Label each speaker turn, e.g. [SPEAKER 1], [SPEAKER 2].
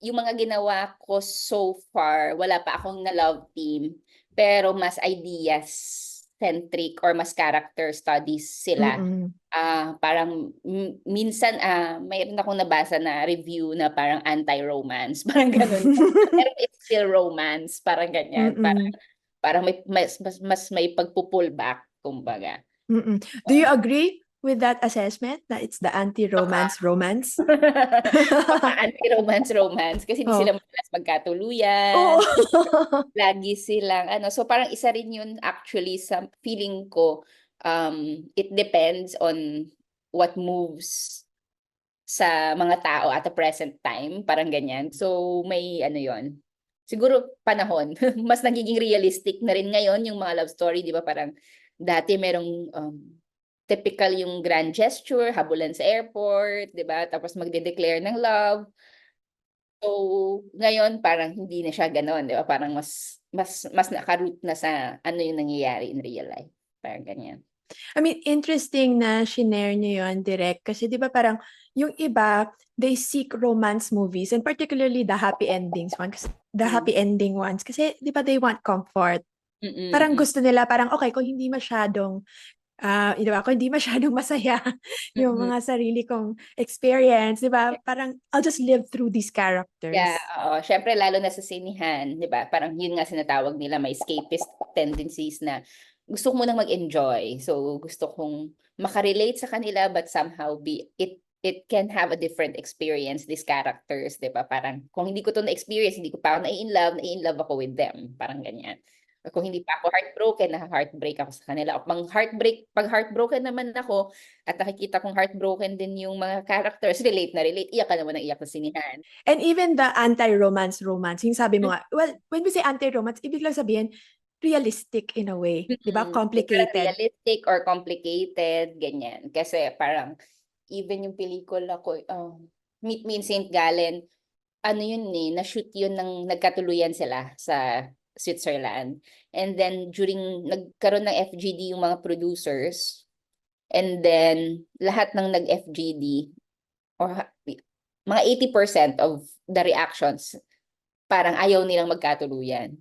[SPEAKER 1] yung mga ginawa ko so far, wala pa akong na love team, pero mas ideas centric or mas character studies sila.
[SPEAKER 2] Mm-mm.
[SPEAKER 1] Ah, parang m- minsan ah mayroon akong nabasa na review na parang anti-romance, parang ganun. Pero it's still romance, parang ganyan. Parang
[SPEAKER 2] Mm-mm.
[SPEAKER 1] parang may mas mas, mas may pagpu-pull back kumbaga.
[SPEAKER 2] Mm-mm. Do you agree with that assessment that it's the anti-romance romance?
[SPEAKER 1] Baka anti-romance romance kasi hindi
[SPEAKER 2] Oh.
[SPEAKER 1] sila madalas magkatuluyan.
[SPEAKER 2] Oo.
[SPEAKER 1] Lagi silang ano, so parang isa rin yun actually sa feeling ko um it depends on what moves sa mga tao at the present time, parang ganyan. So may ano yon. Siguro panahon, mas nagiging realistic na rin ngayon yung mga love story, 'di ba? Parang dati merong um, typical yung grand gesture, habulan sa airport, 'di ba? Tapos magde-declare ng love. So, ngayon parang hindi na siya ganoon, 'di ba? Parang mas mas mas naka-root na sa ano yung nangyayari in real life. Parang ganyan.
[SPEAKER 2] I mean, interesting na shinare niyo yun direct kasi di ba parang yung iba, they seek romance movies and particularly the happy endings ones, the
[SPEAKER 1] Mm.
[SPEAKER 2] happy ending ones kasi di ba they want comfort.
[SPEAKER 1] Mm-mm,
[SPEAKER 2] Parang gusto nila parang okay kung hindi masyadong ah, di ba, kung hindi masyadong masaya yung
[SPEAKER 1] Mm-mm.
[SPEAKER 2] mga sarili kong experience, di ba? Parang I'll just live through these characters.
[SPEAKER 1] Yeah, oo. Syempre, lalo na sa sinihan, di ba? Parang yun nga sinatawag nila, may escapist tendencies na gusto ko munang mag-enjoy. So, gusto kong makarelate sa kanila but somehow be it it can have a different experience, these characters, di ba? Parang kung hindi ko to na-experience, hindi ko pa ako na-in-love, na-in-love ako with them. Parang ganyan. Kung hindi pa ako heartbroken, na-heartbreak ako sa kanila. O pang heartbreak, pag heartbroken naman ako, at nakikita kong heartbroken din yung mga characters, relate na relate, iyak ka naman ng iyak sa sinihan.
[SPEAKER 2] And even the anti-romance romance, yung sabi mo nga, well, when we say anti-romance, ibig lang sabihin, realistic in a way. Di ba?
[SPEAKER 1] Mm,
[SPEAKER 2] Complicated.
[SPEAKER 1] Realistic or complicated, ganyan. Kasi parang, even yung pelikula ko, um, Meet Me in St. Gallen, ano yun eh, na-shoot yun ng nagkatuluyan sila sa Switzerland. And then, during, nagkaroon ng FGD yung mga producers, and then, lahat ng nag-FGD, or mga 80% of the reactions, parang ayaw nilang magkatuluyan.